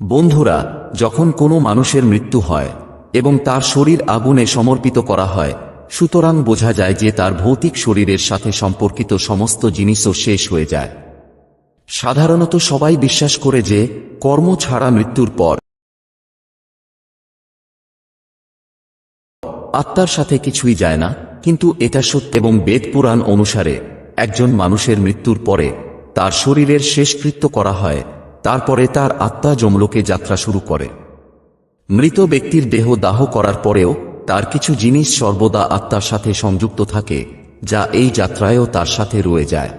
বন্ধুরা, যখন কোনো মানুষের মৃত্যু হয় এবং তার শরীর আগুনে সমর্পিত করা হয়, সুতরাং বোঝা যায় যে তার ভৌতিক শরীরের সাথে সম্পর্কিত সমস্ত জিনিসও শেষ হয়ে যায়। সাধারণত সবাই বিশ্বাস করে যে, কর্ম ছাড়া মৃত্যুর পর আত্মার সাথে কিছুই যায় না, কিন্তু এটা সত্য এবং বেদ পুরাণ অনুসারে, একজন মানুষের মৃত্যুর পরে তার শরীরের শেষকৃত্য করা হয় তারপরে তার আত্মা জমলোকে যাত্রা শুরু করে। মৃত ব্যক্তির দেহ দাহ করার পরেও তার কিছু জিনিস সর্বদা আত্মার সাথে সংযুক্ত থাকে, যা এই যাত্রায়ও তার সাথে রয়ে যায়।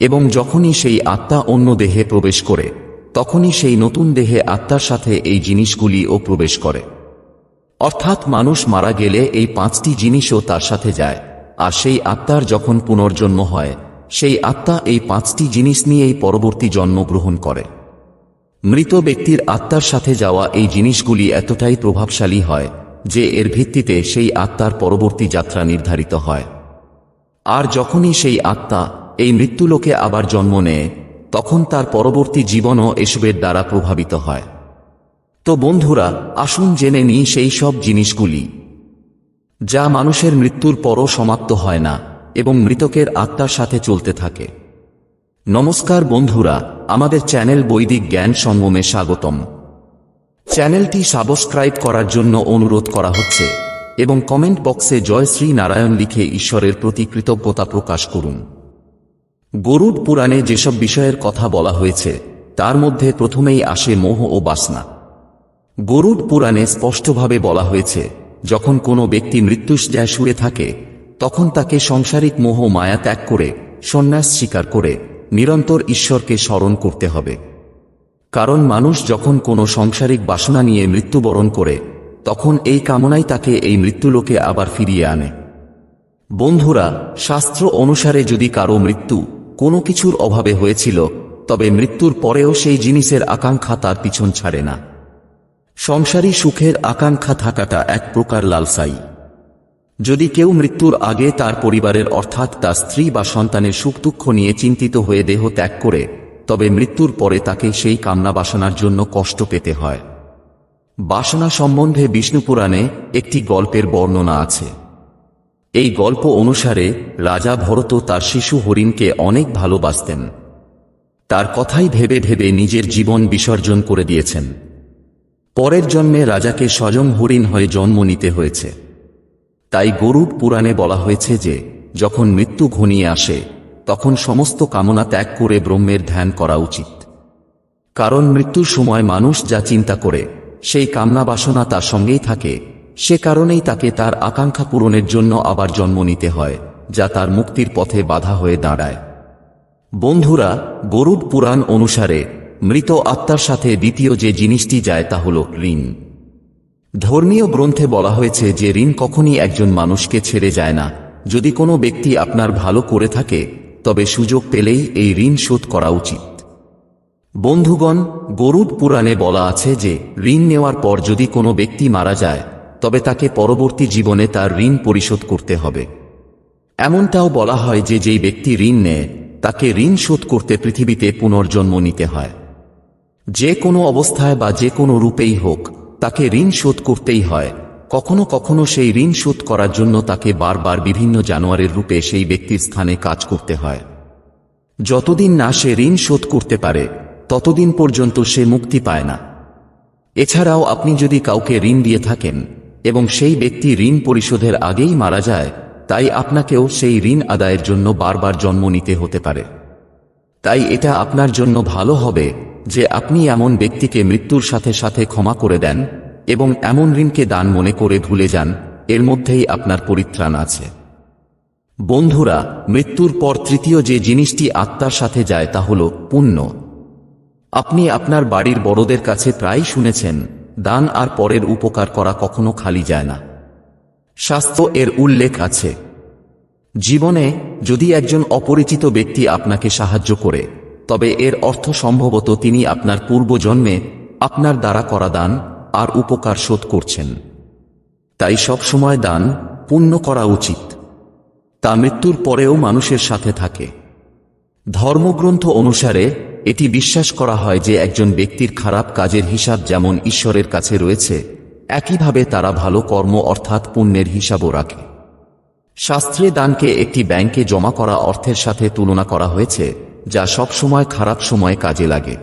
এবং যখনই সেই আত্মা অন্য দেহে প্রবেশ করে, তখনই সেই নতুন দেহে আত্মার সাথে এই জিনিসগুলিও প্রবেশ করে। অর্থাৎ মানুষ মারা গেলে এই পাঁচটি জিনিসও তার সাথে যায়, আর সেই আত্মার যখন পুনর্জন্ম হয় সেই আত্মা এই পাঁচটি জিনিস নিয়েই পরবর্তী জন্ম গ্রহণ করে। মৃত ব্যক্তির আত্মার সাথে যাওয়া এই জিনিসগুলি এতটাই প্রভাবশালী হয় যে এর ভিত্তিতে সেই আত্মার পরবর্তী যাত্রা নির্ধারিত হয়। আর যখনই সেই আত্মা এই মৃত্যুলোকে আবার জন্ম নেয়, তখন তার পরবর্তী জীবনও এসবের দ্বারা প্রভাবিত হয়। তো বন্ধুরা, আসুন জেনে নিই সেই সব জিনিসগুলি, যা মানুষের মৃত্যুর পরও সমাপ্ত হয় না। এবং মৃতকের আত্মার সাথে চলতে থাকে। নমস্কার বন্ধুরা, আমাদের চ্যানেল বৈদিক জ্ঞান সঙ্গমে স্বাগতম। চ্যানেলটি সাবস্ক্রাইব করার জন্য অনুরোধ করা হচ্ছে এবং কমেন্ট বক্সে জয় শ্রী নারায়ণ লিখে ঈশ্বরের প্রতি কৃতজ্ঞতা প্রকাশ করুন। গরুড পুরাণে যেসব বিষয়ের কথা বলা হয়েছে, তার মধ্যে প্রথমেই আসে মোহ ও বাসনা। গরুড পুরাণে স্পষ্টভাবে বলা হয়েছে, যখন কোনো ব্যক্তি মৃত্যুশযায় শুয়ে থাকে তখন তাকে সংসারিক মোহ মায়া ত্যাগ করে, সন্ন্যাস স্বীকার করে, নিরন্তর ঈশ্বরকে স্মরণ করতে হবে। কারণ মানুষ যখন কোনো সংসারিক বাসনা নিয়ে মৃত্যুবরণ করে, তখন এই কামনাই তাকে এই মৃত্যুলোকে আবার ফিরিয়ে আনে। বন্ধুরা, শাস্ত্র অনুসারে যদি কারও মৃত্যু কোনো কিছুর অভাবে হয়েছিল, তবে মৃত্যুর পরেও সেই জিনিসের আকাঙ্ক্ষা তার পিছন ছাড়ে না। সংসারী সুখের আকাঙ্ক্ষা থাকাটা এক প্রকার লালসাই। যদি কেউ মৃত্যুর আগে তার পরিবারের অর্থাৎ তার স্ত্রী বা সন্তানের সুখ দুঃখ নিয়ে চিন্তিত হয়ে দেহ ত্যাগ করে, তবে মৃত্যুর পরে তাকে সেই কামনা বাসনার জন্য কষ্ট পেতে হয়। বাসনা সম্বন্ধে বিষ্ণুপুরাণে একটি গল্পের বর্ণনা আছে। এই গল্প অনুসারে রাজা ভরত তার শিশু হরিণকে অনেক ভালোবাসতেন। তার কথাই ভেবে ভেবে নিজের জীবন বিসর্জন করে দিয়েছেন। পরের জন্মে রাজাকে স্বয়ং হরিণ হয়ে জন্ম নিতে হয়েছে। তাই গরুড পুরাণে বলা হয়েছে যে, যখন মৃত্যু ঘনিয়ে আসে, তখন সমস্ত কামনা ত্যাগ করে ব্রহ্মের ধ্যান করা উচিত। কারণ মৃত্যুর সময় মানুষ যা চিন্তা করে, সেই কামনা বাসনা তার সঙ্গেই থাকে, সে কারণেই তাকে তার আকাঙ্ক্ষা পূরণের জন্য আবার জন্ম নিতে হয়, যা তার মুক্তির পথে বাধা হয়ে দাঁড়ায়। বন্ধুরা গরুড পুরাণ অনুসারে, মৃত আত্মার সাথে দ্বিতীয় যে জিনিসটি যায় তা হল ঋণ। ধর্মীয় গ্রন্থে বলা হয়েছে যে ঋণ কখনই একজন মানুষকে ছেড়ে যায় না। যদি কোনো ব্যক্তি আপনার ভালো করে থাকে, তবে সুযোগ পেলেই এই ঋণ শোধ করা উচিত। বন্ধুগণ, গরুড পুরাণে বলা আছে যে ঋণ নেওয়ার পর যদি কোনো ব্যক্তি মারা যায়, তবে তাকে পরবর্তী জীবনে তার ঋণ পরিশোধ করতে হবে। এমনটাও বলা হয় যে যেই ব্যক্তি ঋণ নেয়, তাকে ঋণ শোধ করতে পৃথিবীতে পুনর্জন্ম নিতে হয়। যে কোনো অবস্থায় বা যে কোনো রূপেই হোক তাকে ঋণ শোধ করতেই হয়। কখনো কখনো সেই ঋণ শোধ করার জন্য তাকে বারবার বিভিন্ন জানোয়ারের রূপে সেই ব্যক্তির স্থানে কাজ করতে হয়। যতদিন না সে ঋণ শোধ করতে পারে, ততদিন পর্যন্ত সে মুক্তি পায় না। এছাড়াও আপনি যদি কাউকে ঋণ দিয়ে থাকেন এবং সেই ব্যক্তি ঋণ পরিশোধের আগেই মারা যায়, তাই আপনাকেও সেই ঋণ আদায়ের জন্য বারবার জন্ম নিতে হতে পারে। তাই এটা আপনার জন্য ভালো হবে যে আপনি এমন ব্যক্তিকে মৃত্যুর সাথে সাথে ক্ষমা করে দেন এবং এমন ঋণকে দান মনে করে ভুলে যান, এর মধ্যেই আপনার পরিত্রাণ আছে। বন্ধুরা, মৃত্যুর পর তৃতীয় যে জিনিসটি আত্মার সাথে যায় তা হল পুণ্য। আপনি আপনার বাড়ির বড়দের কাছে প্রায় শুনেছেন, দান আর পরের উপকার করা কখনো খালি যায় না। স্বাস্থ্য এর উল্লেখ আছে। জীবনে যদি একজন অপরিচিত ব্যক্তি আপনাকে সাহায্য করে তবে এর অর্থ সম্ভবত তিনি আপনার পূর্বজন্মে আপনার দ্বারা করা দান আর উপকার শোধ করছেন। তাই সব সময় দান পুণ্য করা উচিত। তা মৃত্যুর পরেও মানুষের সাথে থাকে। ধর্মগ্রন্থ অনুসারে এটি বিশ্বাস করা হয় যে একজন ব্যক্তির খারাপ কাজের হিসাব যেমন ঈশ্বরের কাছে রয়েছে, একইভাবে তারা ভালো কর্ম অর্থাৎ পুণ্যের হিসাবও রাখে। শাস্ত্রে দানকে একটি ব্যাংকে জমা করা অর্থের সাথে তুলনা করা হয়েছে। যা সব সময় খারাপ সময় কাজে লাগে।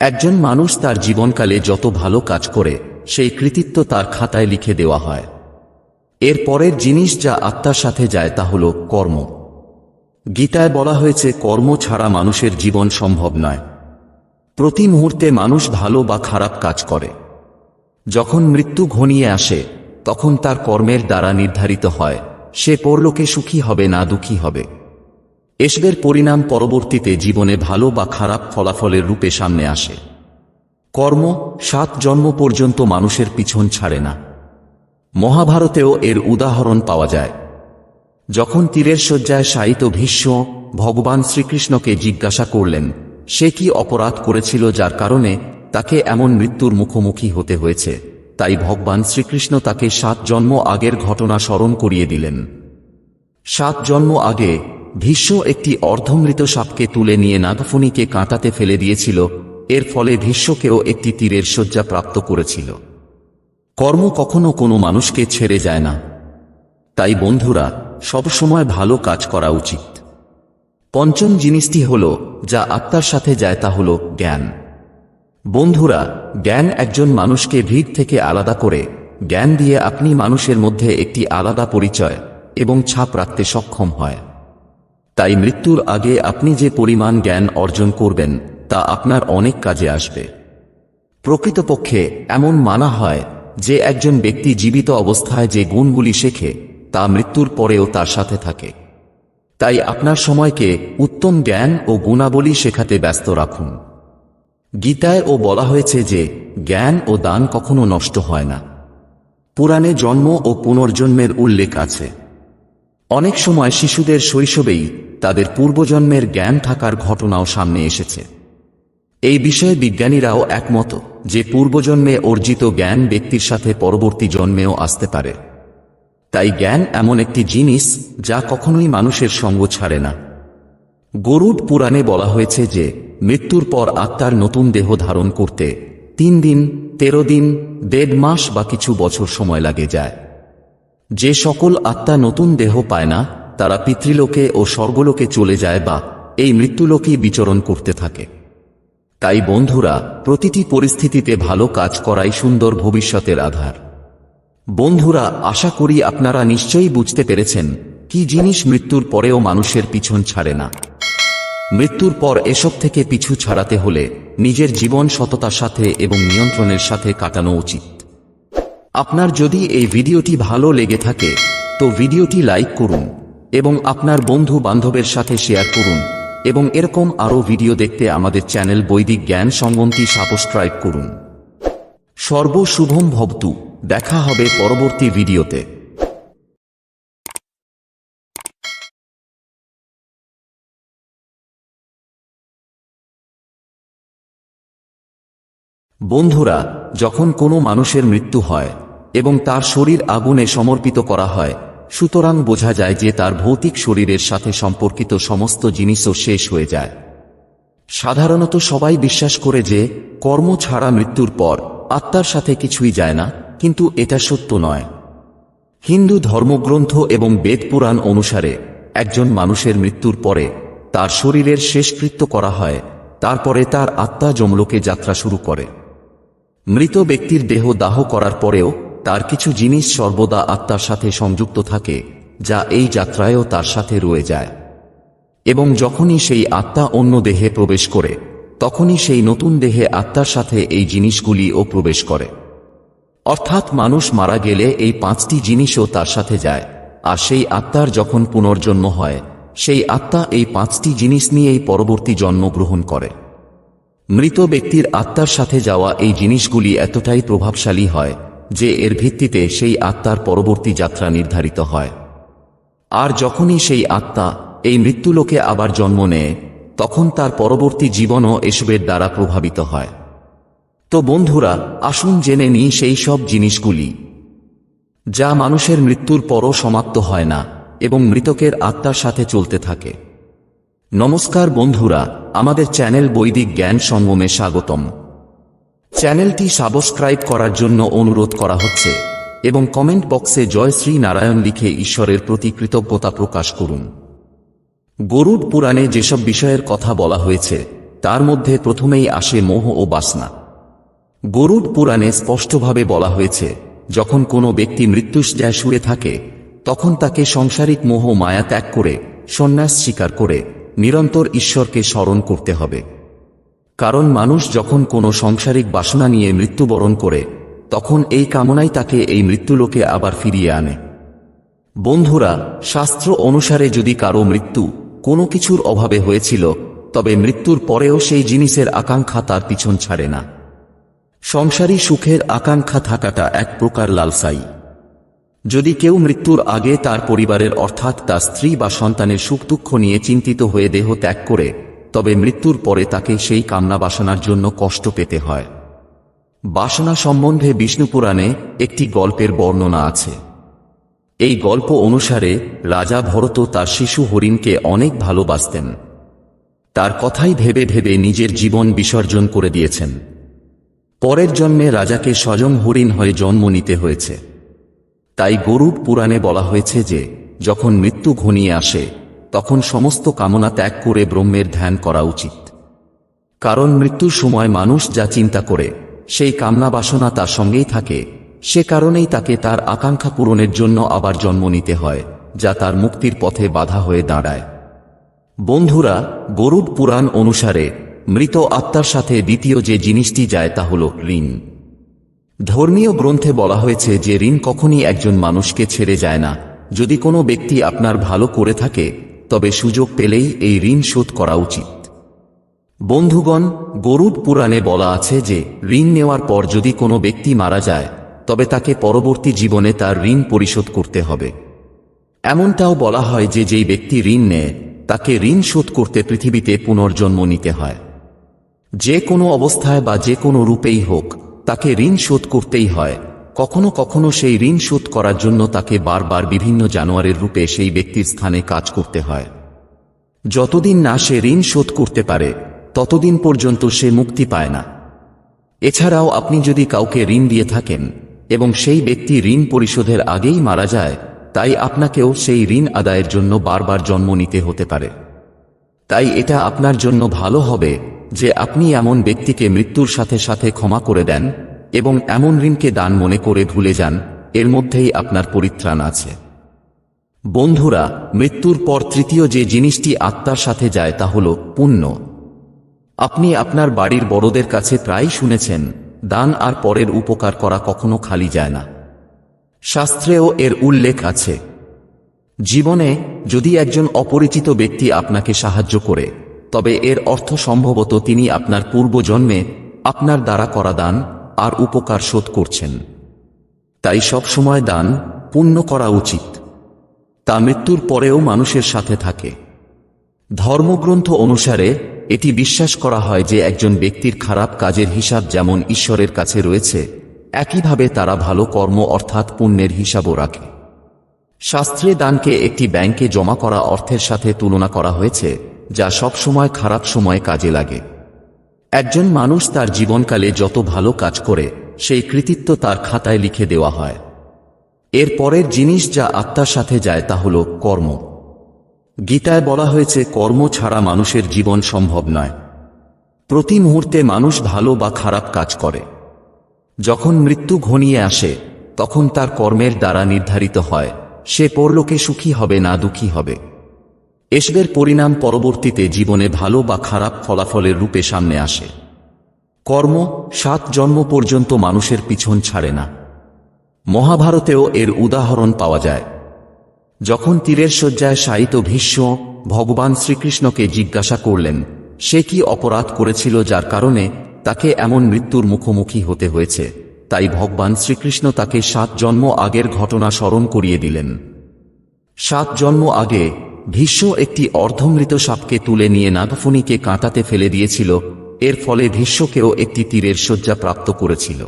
একজন মানুষ তার জীবনকালে যত ভালো কাজ করে, সেই কৃতিত্ব তার খাতায় লিখে দেওয়া হয়। এর পরের জিনিস যা আত্মার সাথে যায় তা হল কর্ম। গীতায় বলা হয়েছে, কর্ম ছাড়া মানুষের জীবন সম্ভব নয়। প্রতি মুহূর্তে মানুষ ভালো বা খারাপ কাজ করে। যখন মৃত্যু ঘনিয়ে আসে, তখন তার কর্মের দ্বারা নির্ধারিত হয়, সে পরলোকে সুখী হবে না দুঃখী হবে। এসবের পরিণাম পরবর্তীতে জীবনে ভালো বা খারাপ ফলাফলের রূপে সামনে আসে। কর্ম সাত জন্ম পর্যন্ত মানুষের পিছন ছাড়ে না। মহাভারতেও এর উদাহরণ পাওয়া যায়। যখন তীরের শয্যায় শায়িত ভীষ্ম ভগবান শ্রীকৃষ্ণকে জিজ্ঞাসা করলেন, সে কি অপরাধ করেছিল যার কারণে তাকে এমন মৃত্যুর মুখোমুখি হতে হয়েছে? তাই ভগবান শ্রীকৃষ্ণ তাকে সাত জন্ম আগের ঘটনা স্মরণ করিয়ে দিলেন। সাত জন্ম আগে ভীষ্ম একটি অর্ধমৃত সাপকে তুলে নিয়ে নাগফণিকে কাঁটাতে ফেলে দিয়েছিল, এর ফলে ভীষ্মকেও একটি তীরের শয্যা প্রাপ্ত করেছিল। কর্ম কখনো কোনো মানুষকে ছেড়ে যায় না। তাই বন্ধুরা সবসময় ভালো কাজ করা উচিত। পঞ্চম জিনিসটি হল, যা আত্মার সাথে যায় তা হল জ্ঞান। বন্ধুরা, জ্ঞান একজন মানুষকে ভিড় থেকে আলাদা করে, জ্ঞান দিয়ে আপনি মানুষের মধ্যে একটি আলাদা পরিচয় এবং ছাপ রাখতে সক্ষম হয়। তাই মৃত্যুর আগে আপনি যে পরিমাণ জ্ঞান অর্জন করবেন, তা আপনার অনেক কাজে আসবে। প্রকৃতপক্ষে, এমন মানা হয় যে একজন ব্যক্তি জীবিত অবস্থায় যে গুণগুলি শেখে, তা মৃত্যুর পরেও তার সাথে থাকে। তাই আপনার সময়কে উত্তম জ্ঞান ও গুণাবলী শেখাতে ব্যস্ত রাখুন। গীতায় ও বলা হয়েছে যে, জ্ঞান ও দান কখনো নষ্ট হয় না। পুরাণে জন্ম ও পুনর্জন্মের উল্লেখ আছে। অনেক সময় শিশুদের শৈশবেই তাদের পূর্বজন্মের জ্ঞান থাকার ঘটনাও সামনে এসেছে। এই বিষয়ে বিজ্ঞানীরাও একমত যে পূর্বজন্মে অর্জিত জ্ঞান ব্যক্তির সাথে পরবর্তী জন্মেও আসতে পারে। তাই জ্ঞান এমন একটি জিনিস যা কখনোই মানুষের সঙ্গ ছাড়ে না। গরুড পুরাণে বলা হয়েছে যে মৃত্যুর পর আত্মার নতুন দেহ ধারণ করতে তিন দিন, তেরো দিন, দেড় মাস বা কিছু বছর সময় লাগে যায়। যে সকল আত্মা নতুন দেহ পায় না, তারা পিতৃলোকে ও স্বর্গলোকে চলে যায় বা এই মৃত্যুলোকেই বিচরণ করতে থাকে। তাই বন্ধুরা, প্রতিটি পরিস্থিতিতে ভালো কাজ করাই সুন্দর ভবিষ্যতের আধার। বন্ধুরা, আশা করি আপনারা নিশ্চয়ই বুঝতে পেরেছেন কি জিনিস মৃত্যুর পরেও মানুষের পিছন ছাড়ে না। মৃত্যুর পর এসব থেকে পিছু ছাড়াতে হলে নিজের জীবন সততার সাথে এবং নিয়ন্ত্রণের সাথে কাটানো উচিত। আপনার যদি এই ভিডিওটি ভালো লেগে থাকে, তো ভিডিওটি লাইক করুন এবং আপনার বন্ধু বান্ধবের সাথে শেয়ার করুন এবং এরকম আরও ভিডিও দেখতে আমাদের চ্যানেল বৈদিক জ্ঞান সঙ্গমটি সাবস্ক্রাইব করুন। সর্বশুভম ভবতু, দেখা হবে পরবর্তী ভিডিওতে। বন্ধুরা, যখন কোনো মানুষের মৃত্যু হয় এবং তার শরীর আগুনে সমর্পিত করা হয়। সুতরাং বোঝা যায় যে তার ভৌতিক শরীরের সাথে সম্পর্কিত সমস্ত জিনিসও শেষ হয়ে যায়। সাধারণত সবাই বিশ্বাস করে যে, কর্ম ছাড়া মৃত্যুর পর আত্মার সাথে কিছুই যায় না, কিন্তু এটা সত্য নয়। হিন্দু ধর্মগ্রন্থ এবং বেদ পুরাণ অনুসারে, একজন মানুষের মৃত্যুর পরে তার শরীরের শেষকৃত্য করা হয়, তারপরে তার আত্মা জমলোকে যাত্রা শুরু করে। মৃত ব্যক্তির দেহ দাহ করার পরেও তার কিছু জিনিস সর্বদা আত্মার সাথে সংযুক্ত থাকে, যা এই যাত্রায়ও তার সাথে রয়ে যায়। এবং যখনই সেই আত্মা অন্য দেহে প্রবেশ করে, তখনই সেই নতুন দেহে আত্মার সাথে এই জিনিসগুলিও প্রবেশ করে। অর্থাৎ মানুষ মারা গেলে এই পাঁচটি জিনিসও তার সাথে যায়, আর সেই আত্মার যখন পুনর্জন্ম হয়, সেই আত্মা এই পাঁচটি জিনিস নিয়েই পরবর্তী জন্মগ্রহণ করে। মৃত ব্যক্তির আত্মার সাথে যাওয়া এই জিনিসগুলি এতটাই প্রভাবশালী হয় যে এর ভিত্তিতে সেই আত্মার পরবর্তী যাত্রা নির্ধারিত হয়। আর যখনই সেই আত্মা এই মৃত্যুলোকে আবার জন্ম নেয়, তখন তার পরবর্তী জীবনও এসবের দ্বারা প্রভাবিত হয়। তো বন্ধুরা, আসুন জেনে নিই সেই সব জিনিসগুলি। যা মানুষের মৃত্যুর পরও সমাপ্ত হয় না এবং মৃতকের আত্মার সাথে চলতে থাকে। নমস্কার বন্ধুরা, আমাদের চ্যানেল বৈদিক জ্ঞান সঙ্গমে স্বাগতম। চ্যানেলটি সাবস্ক্রাইব করার জন্য অনুরোধ করা হচ্ছে এবং কমেন্ট বক্সে জয় শ্রী নারায়ণ লিখে ঈশ্বরের প্রতি কৃতজ্ঞতা প্রকাশ করুন। গরুড পুরাণে যেসব বিষয়ের কথা বলা হয়েছে, তার মধ্যে প্রথমেই আসে মোহ ও বাসনা। গরুড পুরাণে স্পষ্টভাবে বলা হয়েছে, যখন কোনো ব্যক্তি মৃত্যুশয্যায় শুয়ে থাকে, তখন তাকে সংসারিক মোহ মায়া ত্যাগ করে, সন্ন্যাস স্বীকার করে, নিরন্তর ঈশ্বরকে স্মরণ করতে হবে। কারণ মানুষ যখন কোনো সংসারিক বাসনা নিয়ে মৃত্যুবরণ করে, তখন এই কামনাই তাকে এই মৃত্যুলোকে আবার ফিরিয়ে আনে। বন্ধুরা, শাস্ত্র অনুসারে যদি কারও মৃত্যু কোনো কিছুর অভাবে হয়েছিল, তবে মৃত্যুর পরেও সেই জিনিসের আকাঙ্ক্ষা তার পিছন ছাড়ে না। সংসারী সুখের আকাঙ্ক্ষা থাকাটা এক প্রকার লালসাই। যদি কেউ মৃত্যুর আগে তার পরিবারের অর্থাৎ তার স্ত্রী বা সন্তানের সুখ দুঃখ নিয়ে চিন্তিত হয়ে দেহ ত্যাগ করে তবে মৃত্যুর পরে তাকে সেই কামনা বাসনার জন্য কষ্ট পেতে হয়। বাসনা সম্বন্ধে বিষ্ণুপুরাণে একটি গল্পের বর্ণনা আছে। এই গল্প অনুসারে রাজা ভরত তার শিশু হরিণকে অনেক ভালোবাসতেন। তার কথাই ভেবে ভেবে নিজের জীবন বিসর্জন করে দিয়েছেন। পরের জন্মে রাজাকে স্বয়ং হরিণ হয়ে জন্ম নিতে হয়েছে। তাই গরুড পুরাণে বলা হয়েছে যে, যখন মৃত্যু ঘনিয়ে আসে তখন সমস্ত কামনা ত্যাগ করে ব্রহ্মের ধ্যান করা উচিত। কারণ মৃত্যুর সময় মানুষ যা চিন্তা করে, সেই কামনা বাসনা তার সঙ্গেই থাকে। সে কারণেই তাকে তার আকাঙ্ক্ষা পূরণের জন্য আবার জন্ম নিতে হয়, যা তার মুক্তির পথে বাধা হয়ে দাঁড়ায়। বন্ধুরা, গরুড পুরাণ অনুসারে, মৃত আত্মার সাথে দ্বিতীয় যে জিনিসটি যায় তা হল ঋণ। ধর্মীয় গ্রন্থে বলা হয়েছে যে ঋণ কখনই একজন মানুষকে ছেড়ে যায় না। যদি কোনো ব্যক্তি আপনার ভালো করে থাকে তবে সুযোগ পেলেই এই ঋণ শোধ করা উচিত। বন্ধুগণ, গরুড পুরাণে বলা আছে যে, ঋণ নেওয়ার পর যদি কোনো ব্যক্তি মারা যায়, তবে তাকে পরবর্তী জীবনে তার ঋণ পরিশোধ করতে হবে। এমনটাও বলা হয় যে, যেই ব্যক্তি ঋণ নেয়, তাকে ঋণ শোধ করতে পৃথিবীতে পুনর্জন্ম নিতে হয়। যে কোনো অবস্থায় বা যে কোনো রূপেই হোক, তাকে ঋণ শোধ করতেই হয় কখনো কখনো সেই ঋণ শোধ করার জন্য তাকে বারবার বিভিন্ন জানোয়ারের রূপে সেই ব্যক্তির স্থানে কাজ করতে হয়। যতদিন না সে ঋণ শোধ করতে পারে, ততদিন পর্যন্ত সে মুক্তি পায় না। এছাড়াও আপনি যদি কাউকে ঋণ দিয়ে থাকেন এবং সেই ব্যক্তি ঋণ পরিশোধের আগেই মারা যায়, তাই আপনাকেও সেই ঋণ আদায়ের জন্য বারবার জন্ম নিতে হতে পারে। তাই এটা আপনার জন্য ভালো হবে যে আপনি এমন ব্যক্তিকে মৃত্যুর সাথে সাথে ক্ষমা করে দেন এবং এমন ঋণকে দান মনে করে ভুলে যান, এর মধ্যেই আপনার পরিত্রাণ আছে। বন্ধুরা, মৃত্যুর পর তৃতীয় যে জিনিসটি আত্মার সাথে যায় তা হল পুণ্য। আপনি আপনার বাড়ির বড়দের কাছে প্রায় শুনেছেন, দান আর পরের উপকার করা কখনো খালি যায় না। শাস্ত্রেও এর উল্লেখ আছে। জীবনে যদি একজন অপরিচিত ব্যক্তি আপনাকে সাহায্য করে, তবে এর অর্থ সম্ভবত তিনি আপনার পূর্বজন্মে আপনার দ্বারা করা দান আর উপকার শোধ করছেন। তাই সব সময় দান, পুণ্য করা উচিত। তা মৃত্যুর পরেও মানুষের সাথে থাকে। ধর্মগ্রন্থ অনুসারে এটি বিশ্বাস করা হয় যে একজন ব্যক্তির খারাপ কাজের হিসাব যেমন ঈশ্বরের কাছে রয়েছে, একইভাবে তারা ভালো কর্ম অর্থাৎ পুণ্যের হিসাবও রাখে। শাস্ত্রে দানকে একটি ব্যাংকে জমা করা অর্থের সাথে তুলনা করা হয়েছে, যা সবসময় খারাপ সময়ে কাজে লাগে। একজন মানুষ তার জীবনকালে যত ভালো কাজ করে, সেই কৃতিত্ব তার খাতায় লিখে দেওয়া হয়। এর পরের জিনিস যা আত্মার সাথে যায় তা হল কর্ম। গীতায় বলা হয়েছে, কর্ম ছাড়া মানুষের জীবন সম্ভব নয়। প্রতি মুহূর্তে মানুষ ভালো বা খারাপ কাজ করে। যখন মৃত্যু ঘনিয়ে আসে, তখন তার কর্মের দ্বারা নির্ধারিত হয়, সে পরলোকে সুখী হবে না দুঃখী হবে। এসবের পরিণাম পরবর্তীতে জীবনে ভালো বা খারাপ ফলাফলের রূপে সামনে আসে। কর্ম সাত জন্ম পর্যন্ত মানুষের পিছন ছাড়ে না। মহাভারতেও এর উদাহরণ পাওয়া যায়। যখন তীরের শয্যায় শায়িত ভীষ্ম ভগবান শ্রীকৃষ্ণকে জিজ্ঞাসা করলেন, সে কি অপরাধ করেছিল যার কারণে তাকে এমন মৃত্যুর মুখোমুখি হতে হয়েছে? তাই ভগবান শ্রীকৃষ্ণ তাকে সাত জন্ম আগের ঘটনা স্মরণ করিয়ে দিলেন। সাত জন্ম আগে ভীষ্ম একটি অর্ধমৃত সাপকে তুলে নিয়ে নাগফণিকে কাঁটাতে ফেলে দিয়েছিল, এর ফলে ভীষ্মকেও একটি তীরের শয্যা প্রাপ্ত করেছিল।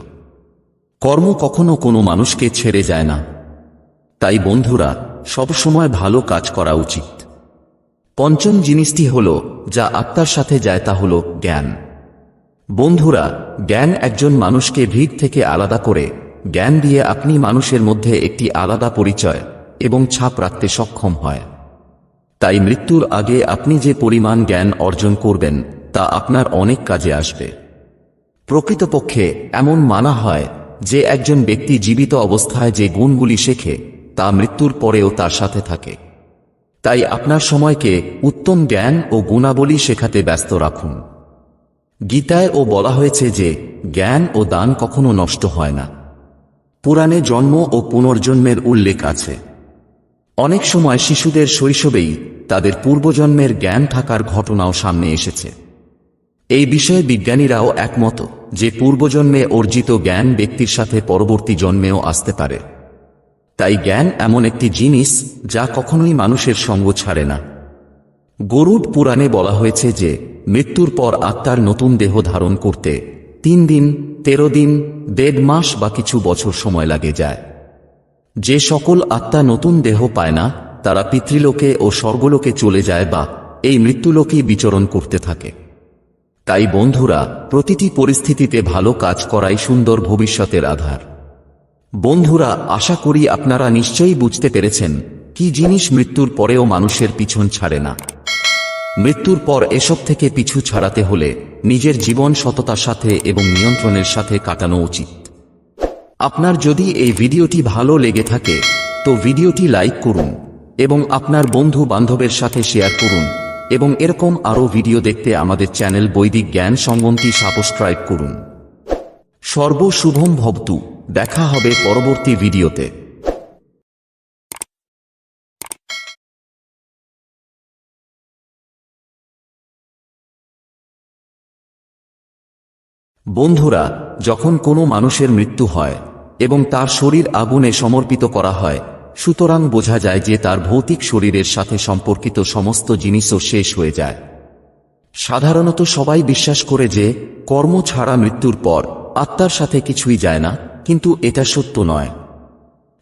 কর্ম কখনো কোনো মানুষকে ছেড়ে যায় না। তাই বন্ধুরা সবসময় ভালো কাজ করা উচিত। পঞ্চম জিনিসটি হল, যা আত্মার সাথে যায় তা হল জ্ঞান। বন্ধুরা, জ্ঞান একজন মানুষকে ভিড় থেকে আলাদা করে, জ্ঞান দিয়ে আপনি মানুষের মধ্যে একটি আলাদা পরিচয় এবং ছাপ রাখতে সক্ষম হয়। তাই মৃত্যুর আগে আপনি যে পরিমাণ জ্ঞান অর্জন করবেন, তা আপনার অনেক কাজে আসবে। প্রকৃতপক্ষে, এমন মানা হয় যে একজন ব্যক্তি জীবিত অবস্থায় যে গুণগুলি শেখে, তা মৃত্যুর পরেও তার সাথে থাকে। তাই আপনার সময়কে উত্তম জ্ঞান ও গুণাবলী শেখাতে ব্যস্ত রাখুন। গীতায় ও বলা হয়েছে যে, জ্ঞান ও দান কখনো নষ্ট হয় না। পুরাণে জন্ম ও পুনর্জন্মের উল্লেখ আছে। অনেক সময় শিশুদের শৈশবেই তাদের পূর্বজন্মের জ্ঞান থাকার ঘটনাও সামনে এসেছে। এই বিষয়ে বিজ্ঞানীরাও একমত যে পূর্বজন্মে অর্জিত জ্ঞান ব্যক্তির সাথে পরবর্তী জন্মেও আসতে পারে। তাই জ্ঞান এমন একটি জিনিস যা কখনোই মানুষের সঙ্গ ছাড়ে না। গরুড পুরাণে বলা হয়েছে যে, মৃত্যুর পর আত্মার নতুন দেহ ধারণ করতে তিন দিন, তেরো দিন, দেড় মাস বা কিছু বছর সময় লাগে যায়। যে সকল আত্মা নতুন দেহ পায় না, তারা পিতৃলোকে ও স্বর্গলোকে চলে যায় বা এই মৃত্যুলোকেই বিচরণ করতে থাকে। তাই বন্ধুরা, প্রতিটি পরিস্থিতিতে ভালো কাজ করাই সুন্দর ভবিষ্যতের আধার। বন্ধুরা, আশা করি আপনারা নিশ্চয়ই বুঝতে পেরেছেন কি জিনিস মৃত্যুর পরেও মানুষের পিছন ছাড়ে না। মৃত্যুর পর এসব থেকে পিছু ছাড়াতে হলে নিজের জীবন সততার সাথে এবং নিয়ন্ত্রণের সাথে কাটানো উচিত। আপনার যদি এই ভিডিওটি ভালো লেগে থাকে, তো ভিডিওটি লাইক করুন এবং আপনার বন্ধু বান্ধবের সাথে শেয়ার করুন এবং এরকম আরও ভিডিও দেখতে আমাদের চ্যানেল বৈদিক জ্ঞান সঙ্গমটি সাবস্ক্রাইব করুন। সর্বশুভম ভবতু, দেখা হবে পরবর্তী ভিডিওতে। বন্ধুরা, যখন কোনো মানুষের মৃত্যু হয় এবং তার শরীর আগুনে সমর্পিত করা হয়, সুতরাং বোঝা যায় যে তার ভৌতিক শরীরের সাথে সম্পর্কিত সমস্ত জিনিসও শেষ হয়ে যায়। সাধারণত সবাই বিশ্বাস করে যে, কর্ম ছাড়া মৃত্যুর পর আত্মার সাথে কিছুই যায় না, কিন্তু এটা সত্য নয়।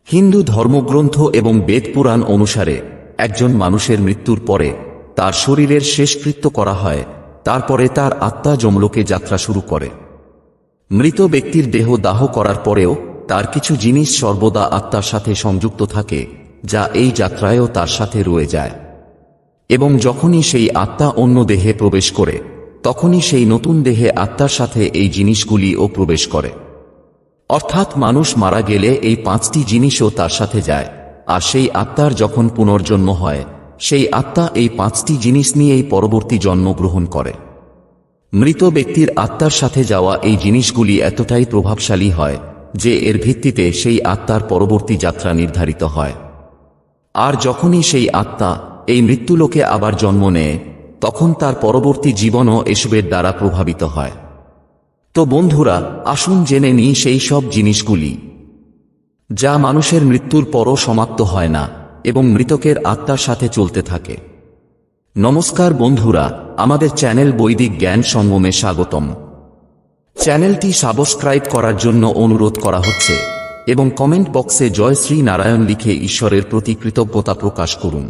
হিন্দু ধর্মগ্রন্থ এবং বেদ পুরাণ অনুসারে, একজন মানুষের মৃত্যুর পরে তার শরীরের শেষকৃত্য করা হয়, তারপরে তার আত্মা জমলোকে যাত্রা শুরু করে। মৃত ব্যক্তির দেহ দাহ করার পরেও তার কিছু জিনিস সর্বদা আত্মার সাথে সংযুক্ত থাকে, যা এই যাত্রায়ও তার সাথে রয়ে যায়। এবং যখনই সেই আত্মা অন্য দেহে প্রবেশ করে, তখনই সেই নতুন দেহে আত্মার সাথে এই জিনিসগুলিও প্রবেশ করে। অর্থাৎ মানুষ মারা গেলে এই পাঁচটি জিনিসও তার সাথে যায়, আর সেই আত্মার যখন পুনর্জন্ম হয়, সেই আত্মা এই পাঁচটি জিনিস নিয়েই পরবর্তী জন্ম গ্রহণ করে। মৃত ব্যক্তির আত্মার সাথে যাওয়া এই জিনিসগুলি এতটাই প্রভাবশালী হয়, যে এর ভিত্তিতে সেই আত্মার পরবর্তী যাত্রা নির্ধারিত হয়। আর যখনই সেই আত্মা এই মৃত্যুলোকে আবার জন্ম নেয়, তখন তার পরবর্তী জীবনও এসবের দ্বারা প্রভাবিত হয়। তো বন্ধুরা, আসুন জেনে নিই সেই সব জিনিসগুলি, যা মানুষের মৃত্যুর পরও সমাপ্ত হয় না এবং মৃতকের আত্মার সাথে চলতে থাকে। নমস্কার বন্ধুরা, আমাদের চ্যানেল বৈদিক জ্ঞান সঙ্গমে স্বাগতম। চ্যানেলটি সাবস্ক্রাইব করার জন্য অনুরোধ করা হচ্ছে এবং কমেন্ট বক্সে জয় শ্রী নারায়ণ লিখে ঈশ্বরের প্রতি কৃতজ্ঞতা প্রকাশ করুন।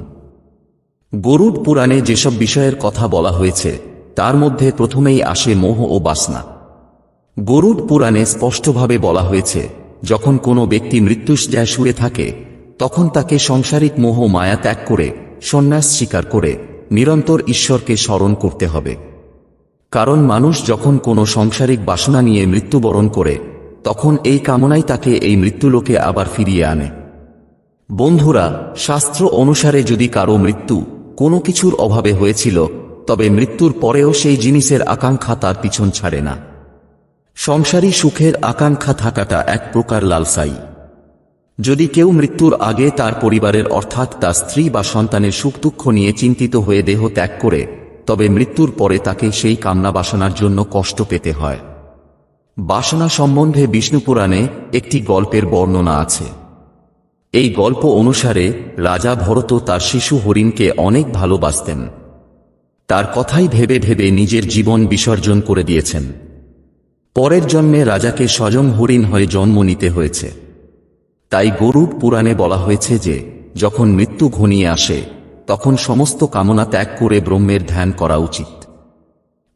গরুড পুরাণে যেসব বিষয়ের কথা বলা হয়েছে, তার মধ্যে প্রথমেই আসে মোহ ও বাসনা। গরুড পুরাণে স্পষ্টভাবে বলা হয়েছে, যখন কোনো ব্যক্তি মৃত্যুশয্যায় শুয়ে থাকে, তখন তাকে সংসারিক মোহ মায়া ত্যাগ করে সন্ন্যাস স্বীকার করে নিরন্তর ঈশ্বরকে স্মরণ করতে হবে। কারণ মানুষ যখন কোনো সংসারিক বাসনা নিয়ে মৃত্যুবরণ করে, তখন এই কামনাই তাকে এই মৃত্যুলোকে আবার ফিরিয়ে আনে। বন্ধুরা, শাস্ত্র অনুসারে যদি কারও মৃত্যু কোনো কিছুর অভাবে হয়েছিল, তবে মৃত্যুর পরেও সেই জিনিসের আকাঙ্ক্ষা তার পিছন ছাড়ে না। সংসারী সুখের আকাঙ্ক্ষা থাকাটা এক প্রকার লালসাই। যদি কেউ মৃত্যুর আগে তার পরিবারের অর্থাৎ তার স্ত্রী বা সন্তানের সুখ দুঃখ নিয়ে চিন্তিত হয়ে দেহ ত্যাগ করে, তবে মৃত্যুর পরে তাকে সেই কামনা বাসনার জন্য কষ্ট পেতে হয়। বাসনা সম্বন্ধে বিষ্ণুপুরাণে একটি গল্পের বর্ণনা আছে। এই গল্প অনুসারে রাজা ভরত তার শিশু হরিণকে অনেক ভালোবাসতেন। তার কথাই ভেবে ভেবে নিজের জীবন বিসর্জন করে দিয়েছেন। পরের জন্মে রাজাকে স্বয়ং হরিণ হয়ে জন্ম নিতে হয়েছে। তাই গরুড পুরাণে বলা হয়েছে যে, যখন মৃত্যু ঘনিয়ে আসে, তখন সমস্ত কামনা ত্যাগ করে ব্রহ্মের ধ্যান করা উচিত।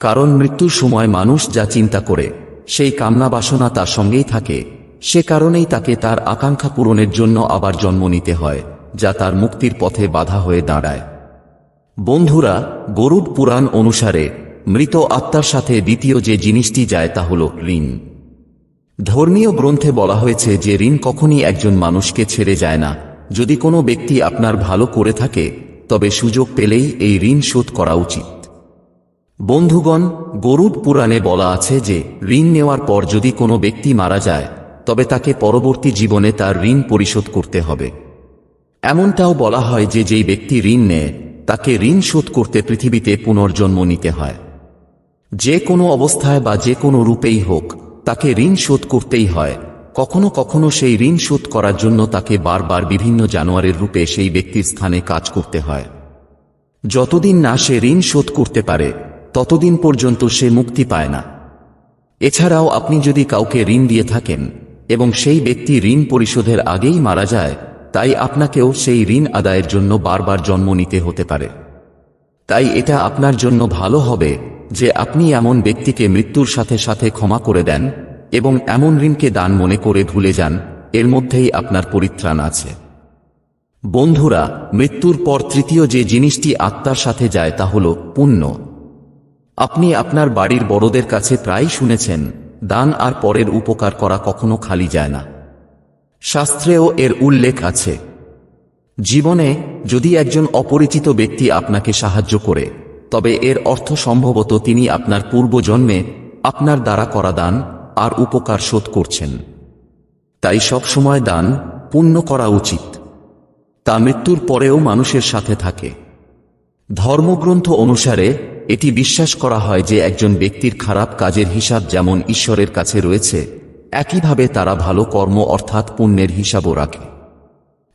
কারণ মৃত্যুর সময় মানুষ যা চিন্তা করে, সেই কামনা বাসনা তার সঙ্গেই থাকে। সে কারণেই তাকে তার আকাঙ্ক্ষা পূরণের জন্য আবার জন্ম নিতে হয়, যা তার মুক্তির পথে বাধা হয়ে দাঁড়ায়। বন্ধুরা গরুড পুরাণ অনুসারে মৃত আত্মার সাথে দ্বিতীয় যে জিনিসটি যায় তা হল ঋণ। ধর্মীয় গ্রন্থে বলা হয়েছে যে ঋণ কখনই একজন মানুষকে ছেড়ে যায় না। যদি কোনো ব্যক্তি আপনার ভালো করে থাকে, তবে সুযোগ পেলেই এই ঋণ শোধ করা উচিত। বন্ধুগণ, গরুড পুরাণে বলা আছে যে ঋণ নেওয়ার পর যদি কোনো ব্যক্তি মারা যায়, তবে তাকে পরবর্তী জীবনে তার ঋণ পরিশোধ করতে হবে। এমনটাও বলা হয় যে যেই ব্যক্তি ঋণ নেয়, তাকে ঋণ শোধ করতে পৃথিবীতে পুনর্জন্ম নিতে হয়। যে কোনো অবস্থায় বা যে কোনো রূপেই হোক তাকে ঋণ শোধ করতেই হয়। কখনো কখনো সেই ঋণ শোধ করার জন্য তাকে বারবার বিভিন্ন জানোয়ারের রূপে সেই ব্যক্তির স্থানে কাজ করতে হয়। যতদিন না সে ঋণ শোধ করতে পারে, ততদিন পর্যন্ত সে মুক্তি পায় না। এছাড়াও আপনি যদি কাউকে ঋণ দিয়ে থাকেন এবং সেই ব্যক্তি ঋণ পরিশোধের আগেই মারা যায়, তাই আপনাকেও সেই ঋণ আদায়ের জন্য বারবার জন্ম নিতে হতে পারে। তাই এটা আপনার জন্য ভালো হবে যে আপনি এমন ব্যক্তিকে মৃত্যুর সাথে সাথে ক্ষমা করে দেন এবং এমন ঋণকে দান মনে করে ভুলে যান, এর মধ্যেই আপনার পরিত্রাণ আছে। বন্ধুরা, মৃত্যুর পর তৃতীয় যে জিনিসটি আত্মার সাথে যায় তা হল পুণ্য। আপনি আপনার বাড়ির বড়দের কাছে প্রায় শুনেছেন, দান আর পরের উপকার করা কখনো খালি যায় না। শাস্ত্রেও এর উল্লেখ আছে। জীবনে যদি একজন অপরিচিত ব্যক্তি আপনাকে সাহায্য করে তবে এর অর্থ সম্ভবত তিনি আপনার পূর্বজন্মে আপনার দ্বারা করা দান আর উপকার শোধ করছেন। তাই সব সময় দান পুণ্য করা উচিত। তা মৃত্যুর পরেও মানুষের সাথে থাকে। ধর্মগ্রন্থ অনুসারে এটি বিশ্বাস করা হয় যে একজন ব্যক্তির খারাপ কাজের হিসাব যেমন ঈশ্বরের কাছে রয়েছে, একইভাবে তারা ভালো কর্ম অর্থাৎ পুণ্যের হিসাবও রাখে।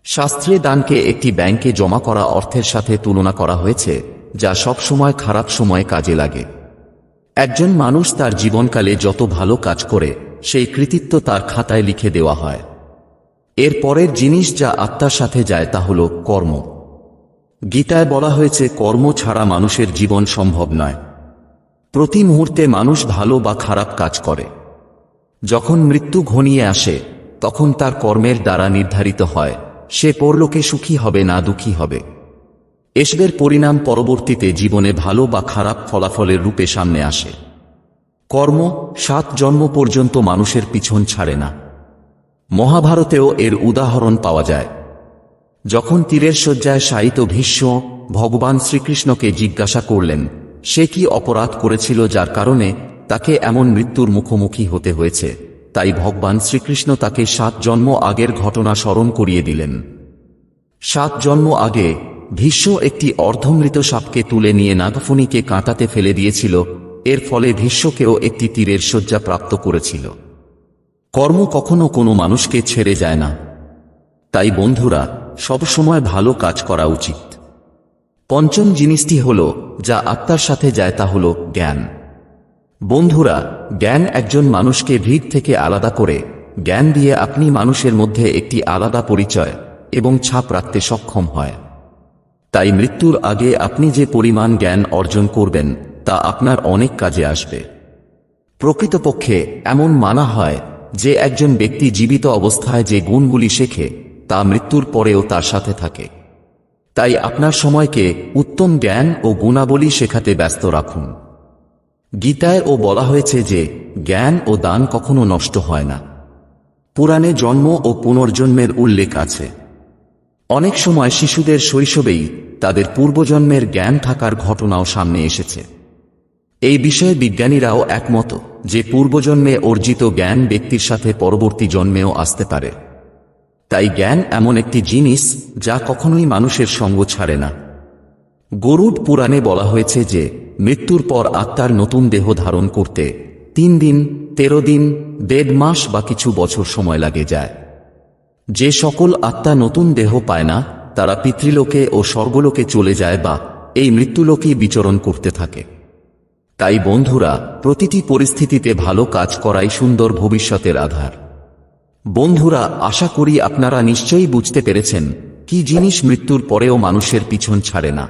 শাস্ত্রে দানকে একটি ব্যাংকে জমা করা অর্থের সাথে তুলনা করা হয়েছে। যা সব সময় খারাপ সময় কাজে লাগে। একজন মানুষ তার জীবনকালে যত ভালো কাজ করে, সেই কৃতিত্ব তার খাতায় লিখে দেওয়া হয়। এর পরের জিনিস যা আত্মার সাথে যায় তা হল কর্ম। গীতায় বলা হয়েছে, কর্ম ছাড়া মানুষের জীবন সম্ভব নয়। প্রতি মুহূর্তে মানুষ ভালো বা খারাপ কাজ করে। যখন মৃত্যু ঘনিয়ে আসে, তখন তার কর্মের দ্বারা নির্ধারিত হয়, সে পরলোকে সুখী হবে না দুঃখী হবে। এসবের পরিণাম পরবর্তীতে জীবনে ভালো বা খারাপ ফলাফলের রূপে সামনে আসে। কর্ম সাত জন্ম পর্যন্ত মানুষের পিছন ছাড়ে না। মহাভারতেও এর উদাহরণ পাওয়া যায়। যখন তীরের শয্যায় শায়িত ভীষ্ম ভগবান শ্রীকৃষ্ণকে জিজ্ঞাসা করলেন, সে কি অপরাধ করেছিল যার কারণে তাকে এমন মৃত্যুর মুখোমুখি হতে হয়েছে? তাই ভগবান শ্রীকৃষ্ণ তাকে সাত জন্ম আগের ঘটনা স্মরণ করিয়ে দিলেন। সাত জন্ম আগে ভীষ্ম একটি অর্ধমৃত সাপকে তুলে নিয়ে নাগফণিকে কাঁটাতে ফেলে দিয়েছিল, এর ফলে ভীষ্মকেও একটি তীরের শয্যা প্রাপ্ত করেছিল। কর্ম কখনো কোনো মানুষকে ছেড়ে যায় না। তাই বন্ধুরা সবসময় ভালো কাজ করা উচিত। পঞ্চম জিনিসটি হল, যা আত্মার সাথে যায় তা হল জ্ঞান। বন্ধুরা, জ্ঞান একজন মানুষকে ভিড় থেকে আলাদা করে, জ্ঞান দিয়ে আপনি মানুষের মধ্যে একটি আলাদা পরিচয় এবং ছাপ রাখতে সক্ষম হয়। তাই মৃত্যুর আগে আপনি যে পরিমাণ জ্ঞান অর্জন করবেন, তা আপনার অনেক কাজে আসবে। প্রকৃতপক্ষে, এমন মানা হয় যে একজন ব্যক্তি জীবিত অবস্থায় যে গুণগুলি শেখে, তা মৃত্যুর পরেও তার সাথে থাকে। তাই আপনার সময়কে উত্তম জ্ঞান ও গুণাবলী শেখাতে ব্যস্ত রাখুন। গীতায় ও বলা হয়েছে যে, জ্ঞান ও দান কখনো নষ্ট হয় না। পুরাণে জন্ম ও পুনর্জন্মের উল্লেখ আছে। অনেক সময় শিশুদের শৈশবেই তাদের পূর্বজন্মের জ্ঞান থাকার ঘটনাও সামনে এসেছে। এই বিষয়ে বিজ্ঞানীরাও একমত যে পূর্বজন্মে অর্জিত জ্ঞান ব্যক্তির সাথে পরবর্তী জন্মেও আসতে পারে। তাই জ্ঞান এমন একটি জিনিস যা কখনোই মানুষের সঙ্গ ছাড়ে না। গরুড পুরাণে বলা হয়েছে যে, মৃত্যুর পর আত্মার নতুন দেহ ধারণ করতে তিন দিন, তেরো দিন, দেড় মাস বা কিছু বছর সময় লাগে যায়। যে সকল আত্মা নতুন দেহ পায় না, তারা পিতৃলোকে ও স্বর্গলোকে চলে যায় বা এই মৃত্যুলোকেই বিচরণ করতে থাকে। তাই বন্ধুরা, প্রতিটি পরিস্থিতিতে ভালো কাজ করাই সুন্দর ভবিষ্যতের আধার। বন্ধুরা, আশা করি আপনারা নিশ্চয়ই বুঝতে পেরেছেন কি জিনিস মৃত্যুর পরেও মানুষের পিছন ছাড়ে না।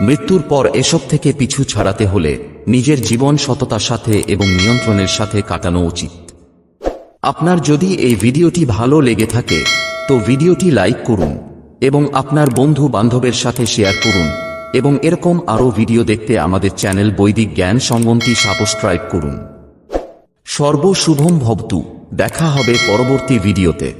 মৃত্যুর পর এসব থেকে পিছু ছাড়াতে হলে নিজের জীবন সততার সাথে এবং নিয়ন্ত্রণের সাথে কাটানো উচিত। আপনার যদি এই ভিডিওটি ভালো লেগে থাকে, তো ভিডিওটি লাইক করুন এবং আপনার বন্ধু বান্ধবের সাথে শেয়ার করুন এবং এরকম আরও ভিডিও দেখতে আমাদের চ্যানেল বৈদিক জ্ঞান সঙ্গমটি সাবস্ক্রাইব করুন। সর্বশুভম ভবতু। দেখা হবে পরবর্তী ভিডিওতে।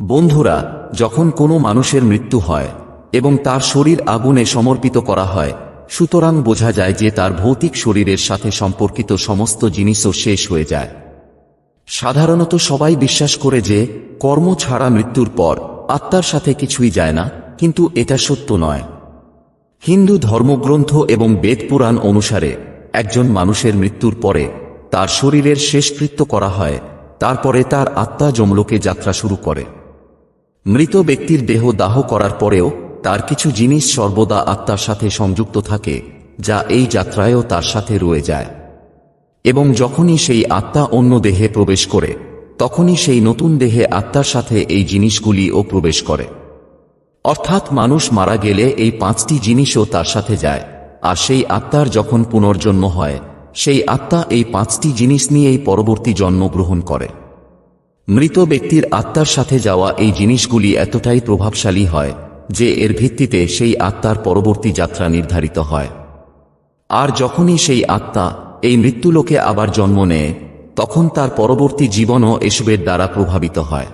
বন্ধুরা, যখন কোনো মানুষের মৃত্যু হয় এবং তার শরীর আগুনে সমর্পিত করা হয়। সুতরাং বোঝা যায় যে তার ভৌতিক শরীরের সাথে সম্পর্কিত সমস্ত জিনিসও শেষ হয়ে যায়। সাধারণত সবাই বিশ্বাস করে যে, কর্ম ছাড়া মৃত্যুর পর আত্মার সাথে কিছুই যায় না, কিন্তু এটা সত্য নয়। হিন্দু ধর্মগ্রন্থ এবং বেদ পুরাণ অনুসারে, একজন মানুষের মৃত্যুর পরে তার শরীরের শেষকৃত্য করা হয়, তারপরে তার আত্মা জমলোকে যাত্রা শুরু করে। মৃত ব্যক্তির দেহ দাহ করার পরেও তার কিছু জিনিস সর্বদা আত্মার সাথে সংযুক্ত থাকে, যা এই যাত্রায়ও তার সাথে রয়ে যায়। এবং যখনই সেই আত্মা অন্য দেহে প্রবেশ করে, তখনই সেই নতুন দেহে আত্মার সাথে এই জিনিসগুলিও প্রবেশ করে। অর্থাৎ মানুষ মারা গেলে এই পাঁচটি জিনিসও তার সাথে যায়, আর সেই আত্মার যখন পুনর্জন্ম হয়, সেই আত্মা এই পাঁচটি জিনিস নিয়েই পরবর্তী জন্ম গ্রহণ করে। মৃত ব্যক্তির আত্মার সাথে যাওয়া এই জিনিসগুলি এতটাই প্রভাবশালী হয় যে এর ভিত্তিতে সেই আত্মার পরবর্তী যাত্রা নির্ধারিত হয়। আর যখনই সেই আত্মা এই মৃত্যুলোকে আবার জন্ম নেয়, তখন তার পরবর্তী জীবনও এসবের দ্বারা প্রভাবিত হয়।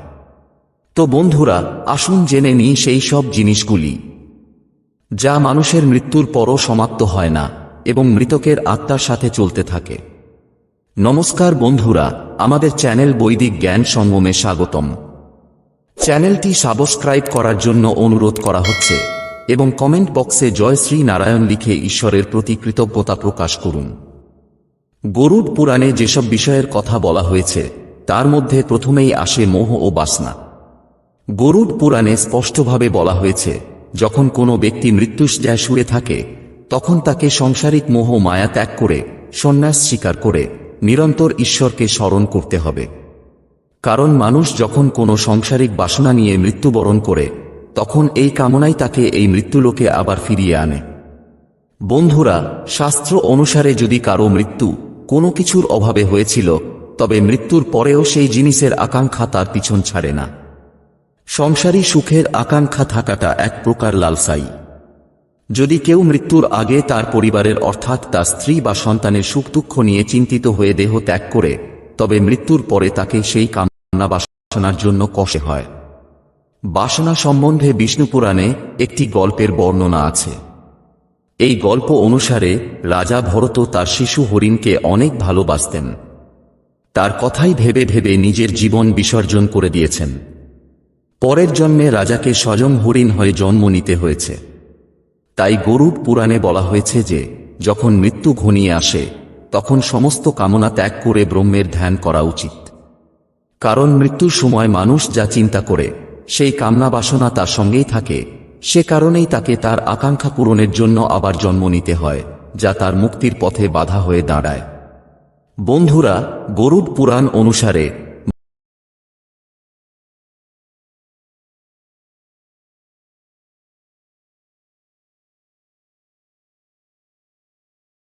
তো বন্ধুরা, আসুন জেনে নিই সেই সব জিনিসগুলি, যা মানুষের মৃত্যুর পরও সমাপ্ত হয় না এবং মৃতকের আত্মার সাথে চলতে থাকে। নমস্কার বন্ধুরা, আমাদের চ্যানেল বৈদিক জ্ঞান সঙ্গমে স্বাগতম। চ্যানেলটি সাবস্ক্রাইব করার জন্য অনুরোধ করা হচ্ছে এবং কমেন্ট বক্সে জয় শ্রী নারায়ণ লিখে ঈশ্বরের প্রতি কৃতজ্ঞতা প্রকাশ করুন। গরুড পুরাণে যেসব বিষয়ের কথা বলা হয়েছে, তার মধ্যে প্রথমেই আসে মোহ ও বাসনা। গরুড পুরাণে স্পষ্টভাবে বলা হয়েছে, যখন কোনো ব্যক্তি মৃত্যুশযায় শুয়ে থাকে, তখন তাকে সংসারিক মোহ মায়া ত্যাগ করে, সন্ন্যাস স্বীকার করে, নিরন্তর ঈশ্বরকে স্মরণ করতে হবে। কারণ মানুষ যখন কোনো সংসারিক বাসনা নিয়ে মৃত্যুবরণ করে, তখন এই কামনাই তাকে এই মৃত্যুলোকে আবার ফিরিয়ে আনে। বন্ধুরা, শাস্ত্র অনুসারে যদি কারও মৃত্যু কোনো কিছুর অভাবে হয়েছিল, তবে মৃত্যুর পরেও সেই জিনিসের আকাঙ্ক্ষা তার পিছন ছাড়ে না। সংসারী সুখের আকাঙ্ক্ষা থাকাটা এক প্রকার লালসাই। যদি কেউ মৃত্যুর আগে তার পরিবারের অর্থাৎ তার স্ত্রী বা সন্তানের সুখ দুঃখ নিয়ে চিন্তিত হয়ে দেহ ত্যাগ করে, তবে মৃত্যুর পরে তাকে সেই কামনা বাসনার জন্য কষে হয়। বাসনা সম্বন্ধে বিষ্ণুপুরাণে একটি গল্পের বর্ণনা আছে। এই গল্প অনুসারে রাজা ভরত তার শিশু হরিণকে অনেক ভালোবাসতেন। তার কথাই ভেবে ভেবে নিজের জীবন বিসর্জন করে দিয়েছেন। পরের জন্মে রাজাকে স্বয়ং হরিণ হয়ে জন্ম নিতে হয়েছে। তাই গরুড পুরাণে বলা হয়েছে যে, যখন মৃত্যু ঘনিয়ে আসে, তখন সমস্ত কামনা ত্যাগ করে ব্রহ্মের ধ্যান করা উচিত। কারণ মৃত্যুর সময় মানুষ যা চিন্তা করে, সেই কামনা বাসনা তার সঙ্গেই থাকে। সে কারণেই তাকে তার আকাঙ্ক্ষা পূরণের জন্য আবার জন্ম নিতে হয়, যা তার মুক্তির পথে বাধা হয়ে দাঁড়ায়। বন্ধুরা, গরুড পুরাণ অনুসারে